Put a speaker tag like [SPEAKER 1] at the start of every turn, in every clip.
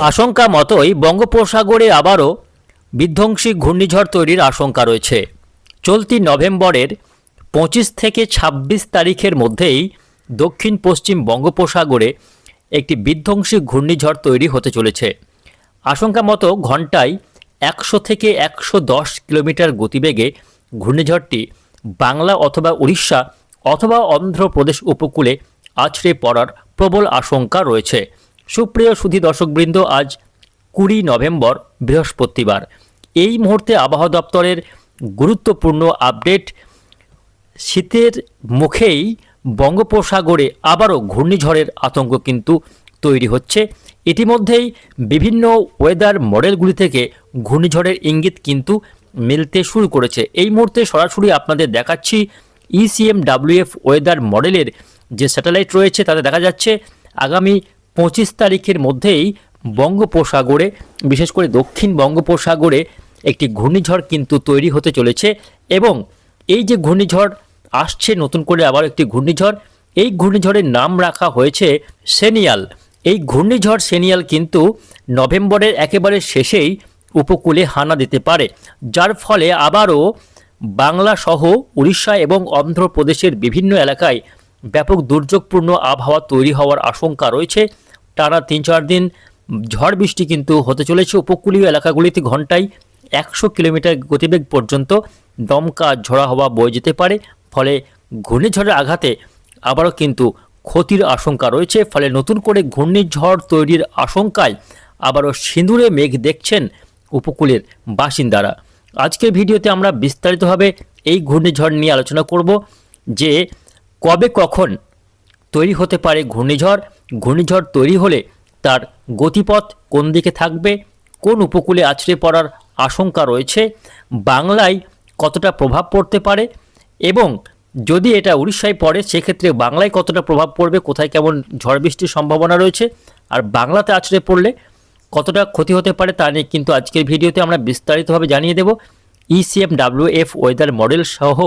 [SPEAKER 1] আশঙ্কা মতোই বঙ্গোপসাগরে আবারও বিধ্বংসী ঘূর্ণিঝড় তৈরির আশঙ্কা রয়েছে। চলতি নভেম্বরের পঁচিশ থেকে ২৬ তারিখের মধ্যেই দক্ষিণ পশ্চিম বঙ্গোপসাগরে একটি বিধ্বংসী ঘূর্ণিঝড় তৈরি হতে চলেছে। আশঙ্কা মতো ঘন্টায় একশো থেকে একশো দশ কিলোমিটার গতিবেগে ঘূর্ণিঝড়টি বাংলা অথবা উড়িষ্যা অথবা অন্ধ্রপ্রদেশ উপকূলে আছড়ে পড়ার প্রবল আশঙ্কা রয়েছে। সুপ্রিয় সুধী দর্শকবৃন্দ, আজ কুড়ি নভেম্বর, বৃহস্পতিবার। এই মুহূর্তে আবহাওয়া দপ্তরের গুরুত্বপূর্ণ আপডেট, শীতের মুখেই বঙ্গোপসাগরে আবারও ঘূর্ণিঝড়ের আতঙ্ক কিন্তু তৈরি হচ্ছে। ইতিমধ্যেই বিভিন্ন ওয়েদার মডেলগুলি থেকে ঘূর্ণিঝড়ের ইঙ্গিত কিন্তু মিলতে শুরু করেছে। এই মুহূর্তে সরাসরি আপনাদের দেখাচ্ছি E ইসিএম ডাব্লিউএফ ওয়েদার মডেলের যে স্যাটেলাইট রয়েছে, তাতে দেখা যাচ্ছে আগামী পঁচিশ তারিখের মধ্যেই বঙ্গোপসাগরে, বিশেষ করে দক্ষিণ বঙ্গোপসাগরে একটি ঘূর্ণিঝড় কিন্তু তৈরি হতে চলেছে এবং এই যে ঘূর্ণিঝড় আসছে, নতুন করে আবার একটি ঘূর্ণিঝড়, এই ঘূর্ণিঝড়ের নাম রাখা হয়েছে সেনিয়াল। এই ঘূর্ণিঝড় সেনিয়াল কিন্তু নভেম্বরের একেবারে শেষেই উপকূলে হানা দিতে পারে, যার ফলে আবারও বাংলা সহ উড়িষ্যা এবং অন্ধ্রপ্রদেশের বিভিন্ন এলাকায় ব্যাপক দুর্যোগপূর্ণ আবহাওয়া তৈরি হওয়ার আশঙ্কা রয়েছে। টানা তিন চার দিন ঝড় বৃষ্টি কিন্তু হতে চলেছে। উপকূলীয় এলাকাগুলিতে ঘন্টায় একশো কিলোমিটার গতিবেগ পর্যন্ত দমকা ঝোড়া হওয়া বয়ে যেতে পারে। ফলে ঘূর্ণিঝড়ের আঘাতে আবারও কিন্তু ক্ষতির আশঙ্কা রয়েছে। ফলে নতুন করে ঘূর্ণিঝড় তৈরির আশঙ্কায় আবারও সিঁদুরে মেঘ দেখছেন উপকূলের বাসিন্দারা। আজকের ভিডিওতে আমরা বিস্তারিতভাবে এই ঘূর্ণিঝড় নিয়ে আলোচনা করব যে কবে কখন তৈরি হতে পারে ঘূর্ণিঝড় ঘূর্ণিঝড় তৈরি হলে তার গতিপথ কোন দিকে থাকবে, কোন উপকূলে আছড়ে পড়ার আশঙ্কা রয়েছে, বাংলায় কতটা প্রভাব পড়তে পারে এবং যদি এটা উড়িষ্যায় পড়ে, সেক্ষেত্রে বাংলায় কতটা প্রভাব পড়বে, কোথায় কেমন ঝড় বৃষ্টির সম্ভাবনা রয়েছে, আর বাংলাতে আছড়ে পড়লে কতটা ক্ষতি হতে পারে তা নিয়ে কিন্তু আজকের ভিডিওতে আমরা বিস্তারিতভাবে জানিয়ে দেব। ECM W F weather model সহ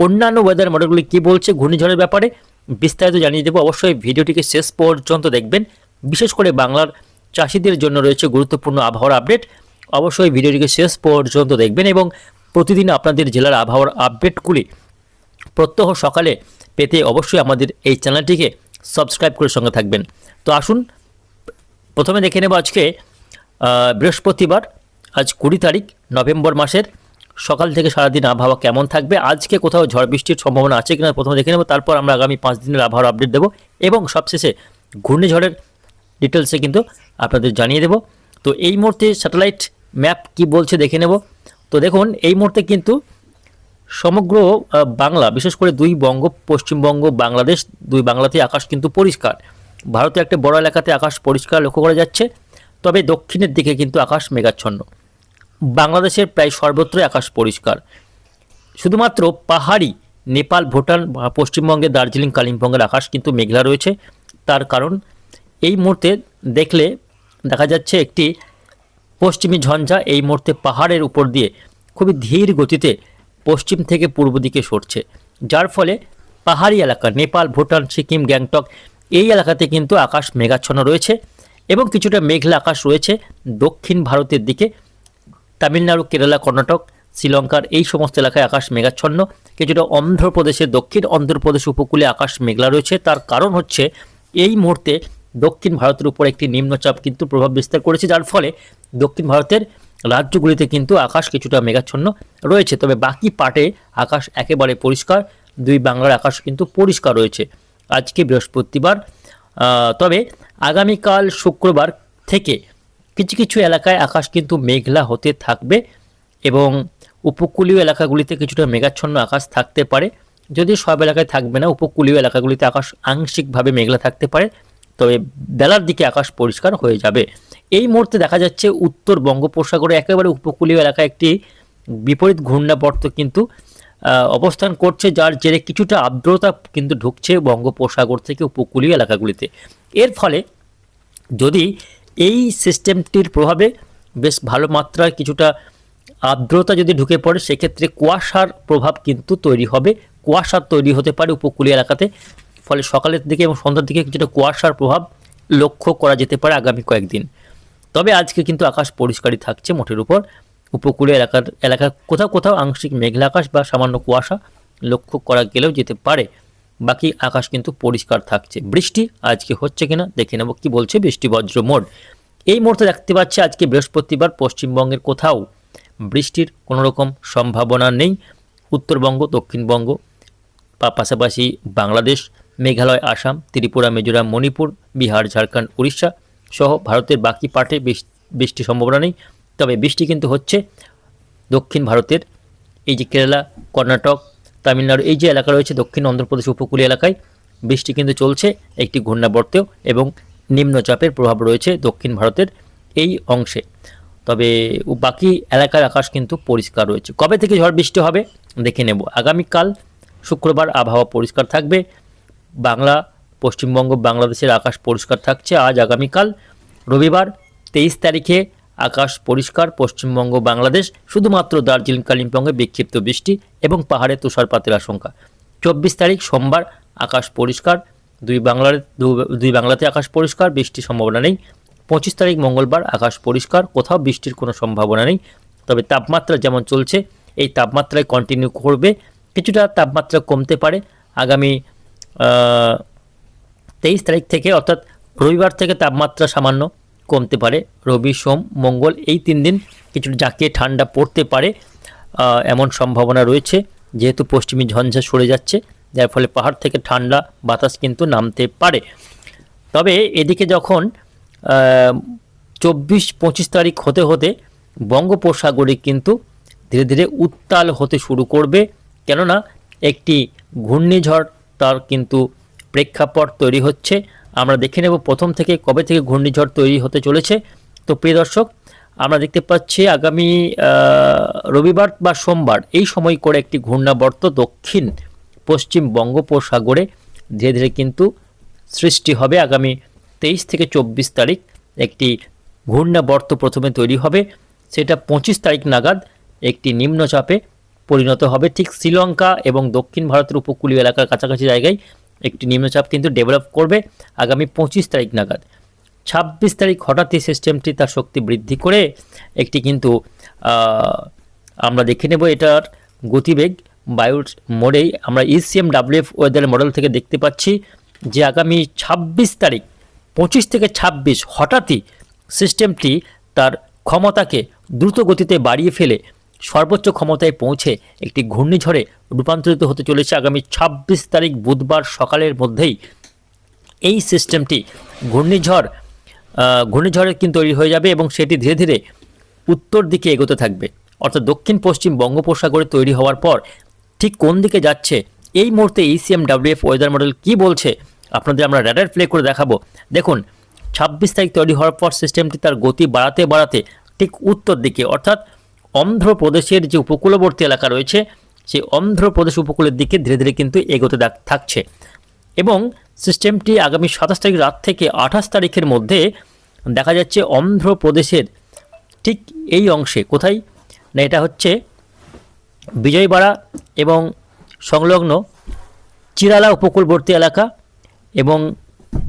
[SPEAKER 1] অন্যান্য ওয়েদার মডেলগুলি কী বলছে, ঘূর্ণিঝড়ের ব্যাপারে। বিস্তারিত জানিয়ে দেবো। অবশ্যই ভিডিওটিকে শেষ পর্যন্ত দেখবেন। বিশেষ করে বাংলার চাষিদের জন্য রয়েছে গুরুত্বপূর্ণ আবহাওয়ার আপডেট। অবশ্যই ভিডিওটিকে শেষ পর্যন্ত দেখবেন এবং প্রতিদিন আপনাদের জেলার আবহাওয়ার আপডেটগুলি প্রত্যহ সকালে পেতে অবশ্যই আমাদের এই চ্যানেলটিকে সাবস্ক্রাইব করে সঙ্গে থাকবেন। তো আসুন, প্রথমে দেখে নেব আজকে বৃহস্পতিবার, আজ কুড়ি তারিখ, নভেম্বর মাসের সকাল থেকে সারাদিন আবহাওয়া কেমন থাকবে? আজকে কোথাও ঝড় বৃষ্টির সম্ভাবনা আছে কিনা প্রথমে দেখে নেব। তারপর আমরা আগামী পাঁচ দিনের আবহাওয়ার আপডেট দেবো এবং সবশেষে ঘূর্ণিঝড়ের ডিটেলসে কিন্তু আপনাদের জানিয়ে দেব। তো এই মুহূর্তে স্যাটেলাইট ম্যাপ কি বলছে দেখে নেব। তো দেখুন, এই মুহূর্তে কিন্তু সমগ্র বাংলা, বিশেষ করে দুই বঙ্গ, পশ্চিমবঙ্গ, বাংলাদেশ, দুই বাংলাতে আকাশ কিন্তু পরিষ্কার। ভারতের একটা বড় এলাকাতে আকাশ পরিষ্কার লক্ষ্য করা যাচ্ছে। তবে দক্ষিণের দিকে কিন্তু আকাশ মেঘাচ্ছন্ন। বাংলাদেশের প্রায় সর্বত্রই আকাশ পরিষ্কার। শুধুমাত্র পাহাড়ি নেপাল, ভুটান বা পশ্চিমবঙ্গের দার্জিলিং, কালিম্পংয়ের আকাশ কিন্তু মেঘলা রয়েছে। তার কারণ, এই মুহূর্তে দেখলে দেখা যাচ্ছে একটি পশ্চিমী ঝঞ্ঝা এই মুহূর্তে পাহাড়ের উপর দিয়ে খুবই ধীর গতিতে পশ্চিম থেকে পূর্ব দিকে সরছে। যার ফলে পাহাড়ি এলাকা, নেপাল, ভুটান, সিকিম, গ্যাংটক, এই এলাকাতে কিন্তু আকাশ মেঘাচ্ছন্ন রয়েছে এবং কিছুটা মেঘলা আকাশ রয়েছে দক্ষিণ ভারতের দিকে। তামিলনাড়ু, কেরালা, কর্ণাটক, শ্রীলঙ্কার এই সমস্ত এলাকায় আকাশ মেঘাচ্ছন্ন। কিছুটা অন্ধ্রপ্রদেশের দক্ষিণ অন্ধ্রপ্রদেশ উপকূলে আকাশ মেঘলা রয়েছে। তার কারণ হচ্ছে এই মুহূর্তে দক্ষিণ ভারতের উপর একটি নিম্নচাপ কিন্তু প্রভাব বিস্তার করেছে, যার ফলে দক্ষিণ ভারতের রাজ্যগুলিতে কিন্তু আকাশ কিছুটা মেঘাচ্ছন্ন রয়েছে। তবে বাকি পাটে আকাশ একেবারে পরিষ্কার, দুই বাংলার আকাশ কিন্তু পরিষ্কার রয়েছে আজকে বৃহস্পতিবার। তবে আগামীকাল শুক্রবার থেকে কিছু কিছু এলাকায় আকাশ কিন্তু মেঘলা হতে থাকবে এবং উপকূলীয় এলাকাগুলিতে কিছুটা মেঘাচ্ছন্ন আকাশ থাকতে পারে। যদি সব এলাকায় থাকবে না, উপকূলীয় এলাকাগুলিতে আকাশ আংশিকভাবে মেঘলা থাকতে পারে, তবে বেলার দিকে আকাশ পরিষ্কার হয়ে যাবে। এই মুহূর্তে দেখা যাচ্ছে উত্তর বঙ্গোপসাগরে একেবারে উপকূলীয় এলাকায় একটি বিপরীত ঘূর্ণাবর্ত কিন্তু অবস্থান করছে, যার জেরে কিছুটা আর্দ্রতা কিন্তু ঢুকছে বঙ্গোপসাগর থেকে উপকূলীয় এলাকাগুলিতে। এর ফলে যদি এই সিস্টেমটির প্রভাবে বেশ ভালো মাত্রায় কিছুটা আর্দ্রতা যদি ঢুকে পড়ে, সেক্ষেত্রে কুয়াশার প্রভাব কিন্তু তৈরি হবে। কুয়াশা তৈরি হতে পারে উপকূলীয় এলাকাতে। ফলে সকালের দিকে এবং সন্ধ্যার দিকে কিছুটা কুয়াশার প্রভাব লক্ষ্য করা যেতে পারে আগামী কয়েকদিন। তবে আজকে কিন্তু আকাশ পরিষ্কারই থাকছে মোটের উপর। উপকূলীয় এলাকার এলাকা কোথাও কোথাও আংশিক মেঘলা আকাশ বা সামান্য কুয়াশা লক্ষ্য করা গেলেও যেতে পারে। বাকি আকাশ কিন্তু পরিষ্কার থাকছে। বৃষ্টি আজকে হচ্ছে কিনা দেখে নেব কি বলছে বৃষ্টি বজ্র মোড়। এই মুহূর্তে দেখতে পাচ্ছি আজকে বৃহস্পতিবার পশ্চিমবঙ্গের কোথাও বৃষ্টির কোনো রকম সম্ভাবনা নেই। উত্তরবঙ্গ, দক্ষিণবঙ্গ পা- পাশাপাশি বাংলাদেশ, মেঘালয়, আসাম, ত্রিপুরা, মিজোরাম, মণিপুর, বিহার, ঝাড়খণ্ড, উড়িষ্যা সহ ভারতের বাকি পার্টে বৃষ- বৃষ্টির সম্ভাবনা নেই। তবে বৃষ্টি কিন্তু হচ্ছে দক্ষিণ ভারতের, এই যে কেরালা, কর্ণাটক তামিলনাড়ু, এই যে এলাকা রয়েছে দক্ষিণ অন্ধ্রপ্রদেশ উপকূলীয় এলাকায়, বৃষ্টি কিন্তু চলছে, একটি ঘূর্ণাবর্তেও এবং নিম্নচাপের প্রভাব রয়েছে দক্ষিণ ভারতের এই অংশে। তবে বাকি এলাকার আকাশ কিন্তু পরিষ্কার রয়েছে। কবে থেকে ঝড় বৃষ্টি হবে, দেখে নেব। আগামীকাল শুক্রবার আবহাওয়া পরিষ্কার থাকবে, বাংলা, পশ্চিমবঙ্গ, বাংলাদেশের আকাশ পরিষ্কার থাকছে। আজ আগামীকাল রবিবার তেইশ তারিখে আকাশ পরিষ্কার, পশ্চিমবঙ্গ, বাংলাদেশ, শুধুমাত্র দার্জিলিং, কালিম্পংয়ে বিক্ষিপ্ত বৃষ্টি এবং পাহাড়ে তুষারপাতের আশঙ্কা। চব্বিশ তারিখ সোমবার আকাশ পরিষ্কার, দুই বাংলার দুই বাংলাতে আকাশ পরিষ্কার, বৃষ্টির সম্ভাবনা নেই। পঁচিশ তারিখ মঙ্গলবার আকাশ পরিষ্কার, কোথাও বৃষ্টির কোনো সম্ভাবনা নেই। তবে তাপমাত্রা যেমন চলছে, এই তাপমাত্রায় কন্টিনিউ করবে, কিছুটা তাপমাত্রা কমতে পারে। আগামী তেইশ তারিখ থেকে অর্থাৎ রবিবার থেকে তাপমাত্রা সামান্য কমতে পারে। রবি, সোম, মঙ্গল এই তিন দিন কিছু জাঁকিয়ে ঠান্ডা পড়তে পারে এমন সম্ভাবনা রয়েছে। যেহেতু পশ্চিমী ঝঞ্ঝা সরে যাচ্ছে, যার ফলে পাহাড় থেকে ঠান্ডা বাতাস কিন্তু নামতে পারে। তবে এদিকে যখন চব্বিশ, পঁচিশ তারিখ হতে হতে বঙ্গোপসাগরে কিন্তু ধীরে ধীরে উত্তাল হতে শুরু করবে, কেননা একটি ঘূর্ণিঝড় তার কিন্তু প্রেক্ষাপট তৈরি হচ্ছে। আমরা দেখে নেব প্রথম থেকে কবে থেকে ঘূর্ণিঝড় তৈরি হতে চলেছে। তো প্রিয় দর্শক, আমরা দেখতে পাচ্ছি আগামী রবিবার বা সোমবার এই সময় করে একটি ঘূর্ণাবর্ত দক্ষিণ পশ্চিম বঙ্গোপসাগরে ধীরে ধীরে কিন্তু সৃষ্টি হবে। আগামী তেইশ থেকে চব্বিশ তারিখ একটি ঘূর্ণাবর্ত প্রথমে তৈরি হবে। সেটা পঁচিশ তারিখ নাগাদ একটি নিম্নচাপে পরিণত হবে। ঠিক শ্রীলঙ্কা এবং দক্ষিণ ভারতের উপকূলীয় এলাকার কাছাকাছি জায়গায় একটি নিম্নচাপ কিন্তু ডেভেলপ করবে আগামী পঁচিশ তারিখ নাগাদ। ছাব্বিশ তারিখ হঠাৎই সিস্টেমটি তার শক্তি বৃদ্ধি করে একটি কিন্তু আমরা দেখে নেব এটার গতিবেগ। বায়ুর মোড়েই আমরা ইসিএম ডাব্লিউএফ ওয়েদার মডেল থেকে দেখতে পাচ্ছি যে আগামী ছাব্বিশ তারিখ, পঁচিশ থেকে ছাব্বিশ হঠাৎই সিস্টেমটি তার ক্ষমতাকে দ্রুত গতিতে বাড়িয়ে ফেলে। সর্বোচ্চ ক্ষমতায় পৌঁছে একটি ঘূর্ণিঝড়ে রূপান্তরিত হতে চলেছে আগামী ছাব্বিশ তারিখ বুধবার সকালের মধ্যেই। এই সিস্টেমটি ঘূর্ণিঝড় ঘূর্ণিঝড়ের কিন্তু তৈরি হয়ে যাবে এবং সেটি ধীরে ধীরে উত্তর দিকে এগোতে থাকবে। অর্থাৎ দক্ষিণ পশ্চিম বঙ্গোপসাগরে তৈরি হওয়ার পর ঠিক কোন দিকে যাচ্ছে, এই মুহূর্তে E ECM WF weather model কি বলছে, আপনাদের আমরা র্যাডার প্লে করে দেখাবো। দেখুন, ছাব্বিশ তারিখ তৈরি হওয়ার পর সিস্টেমটি তার গতি বাড়াতে বাড়াতে ঠিক উত্তর দিকে, অর্থাৎ অন্ধ্রপ্রদেশের যে উপকূলবর্তী এলাকা রয়েছে, সেই অন্ধ্রপ্রদেশ উপকূলের দিকে ধীরে ধীরে কিন্তু এগোতে থাকছে। এবং সিস্টেমটি আগামী সাতাশ তারিখ রাত থেকে আঠাশ তারিখের মধ্যে দেখা যাচ্ছে অন্ধ্রপ্রদেশের ঠিক এই অংশে কোথায়? না, এটা হচ্ছে বিজয়বাড়া এবং সংলগ্ন চিরালা উপকূলবর্তী এলাকা এবং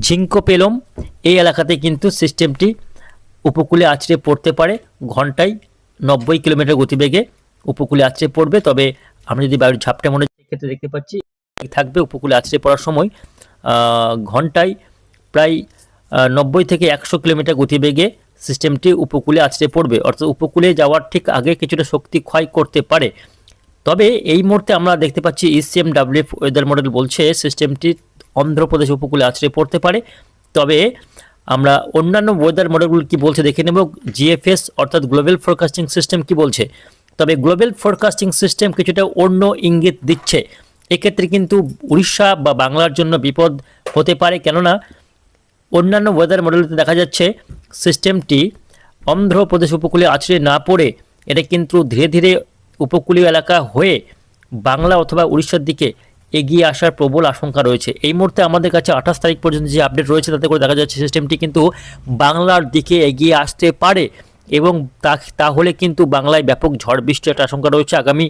[SPEAKER 1] ঝিঙ্কোপেলম, এই এলাকাতে কিন্তু সিস্টেমটি উপকূলে আছড়ে পড়তে পারে ঘন্টায় নব্বই কিলোমিটার গতিবেগে উপকূলে আছড়ে পড়বে। তবে আমরা যদি বায়ুর ঝাপটা মনে ক্ষেত্রে দেখতে পাচ্ছি থাকবে উপকূলে আছড়ে পড়ার সময় ঘন্টায় প্রায় নব্বই থেকে একশো কিলোমিটার গতিবেগে সিস্টেমটি উপকূলে আছড়ে পড়বে। অর্থাৎ উপকূলে যাওয়ার ঠিক আগে কিছুটা শক্তি ক্ষয় করতে পারে। তবে এই মুহূর্তে আমরা দেখতে পাচ্ছি ইসিএম ডাব্লিউএফ ওয়েদার মডেল বলছে, সিস্টেমটি অন্ধ্রপ্রদেশ উপকূলে আছড়ে পড়তে পারে। তবে আমরা অন্যান্য ওয়েদার মডেলগুলো কি বলছে দেখে নেব। জিএফএস অর্থাৎ গ্লোবাল ফোরকাস্টিং সিস্টেম কি বলছে? তবে গ্লোবাল ফোরকাস্টিং সিস্টেম কিছুটা অন্য ইঙ্গিত দিচ্ছে। এক্ষেত্রে কিন্তু উড়িষ্যা বা বাংলার জন্য বিপদ হতে পারে। কেননা অন্যান্য ওয়েদার মডেলতে দেখা যাচ্ছে সিস্টেমটি অন্ধ্রপ্রদেশ উপকূলে আছড়ে না পড়ে। এটা কিন্তু ধীরে ধীরে উপকূলীয় এলাকা হয়ে বাংলা অথবা উড়িষ্যার দিকে এগিয়ে আসার প্রবল আশঙ্কা রয়েছে। এই মুহূর্তে আমাদের কাছে আঠাশ তারিখ পর্যন্ত যে আপডেট রয়েছে তাতে করে দেখা যাচ্ছে সিস্টেমটি কিন্তু বাংলার দিকে এগিয়ে আসতে পারে এবং তাহলে কিন্তু বাংলায় ব্যাপক ঝড় বৃষ্টির একটা আশঙ্কা রয়েছে আগামী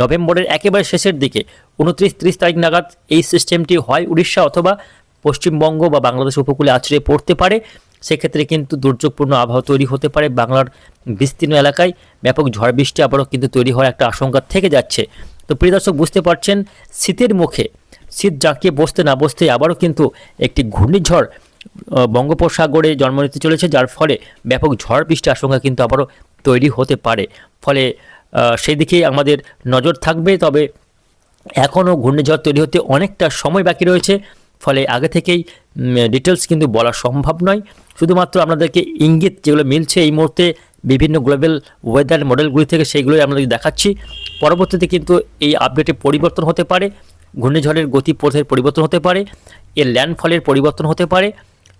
[SPEAKER 1] নভেম্বরের একেবারে শেষের দিকে। উনত্রিশ, ত্রিশ তারিখ নাগাদ এই সিস্টেমটি হয় উড়িষ্যা অথবা পশ্চিমবঙ্গ বা বাংলাদেশ উপকূলে আছড়ে পড়তে পারে। সেক্ষেত্রে কিন্তু দুর্যোগপূর্ণ আবহাওয়া তৈরি হতে পারে বাংলার বিস্তীর্ণ এলাকায়। ব্যাপক ঝড় বৃষ্টি আবারও কিন্তু তৈরি হওয়ার একটা আশঙ্কা থেকে যাচ্ছে। তো প্রিয় দর্শক, বুঝতে পারছেন, শীতের মুখে, শীত জাঁকিয়ে বসতে না বসতে আবারও কিন্তু একটি ঘূর্ণিঝড় বঙ্গোপসাগরে জন্ম নিতে চলেছে, যার ফলে ব্যাপক ঝড় বৃষ্টির আশঙ্কা কিন্তু আবারও তৈরি হতে পারে। ফলে সেই দিকেই আমাদের নজর থাকবে, তবে এখনও ঘূর্ণিঝড় তৈরি হতে অনেকটা সময় বাকি রয়েছে। ফলে আগে থেকেই ডিটেলস কিন্তু বলা সম্ভব নয়। শুধুমাত্র আপনাদেরকে ইঙ্গিত যেগুলো মিলছে এই মুহূর্তে বিভিন্ন গ্লোবাল ওয়েদার মডেলগুলি থেকে সেইগুলোই আপনাদের দেখাচ্ছি, পরবর্তীতে কিন্তু এই আপডেটে পরিবর্তন হতে পারে, ঘূর্ণিঝড়ের গতিপথের পরিবর্তন হতে পারে, এর ল্যান্ডফলের পরিবর্তন হতে পারে,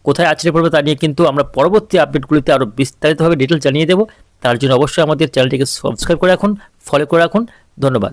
[SPEAKER 1] কোথায় আছড়ে পড়বে তা নিয়ে কিন্তু আমরা পরবর্তী আপডেটগুলিতে আরও বিস্তারিতভাবে ডিটেল জানিয়ে দেবো। তার জন্য অবশ্যই আমাদের চ্যানেলটিকে সাবস্ক্রাইব করে রাখুন ফলো করে রাখুন, ধন্যবাদ।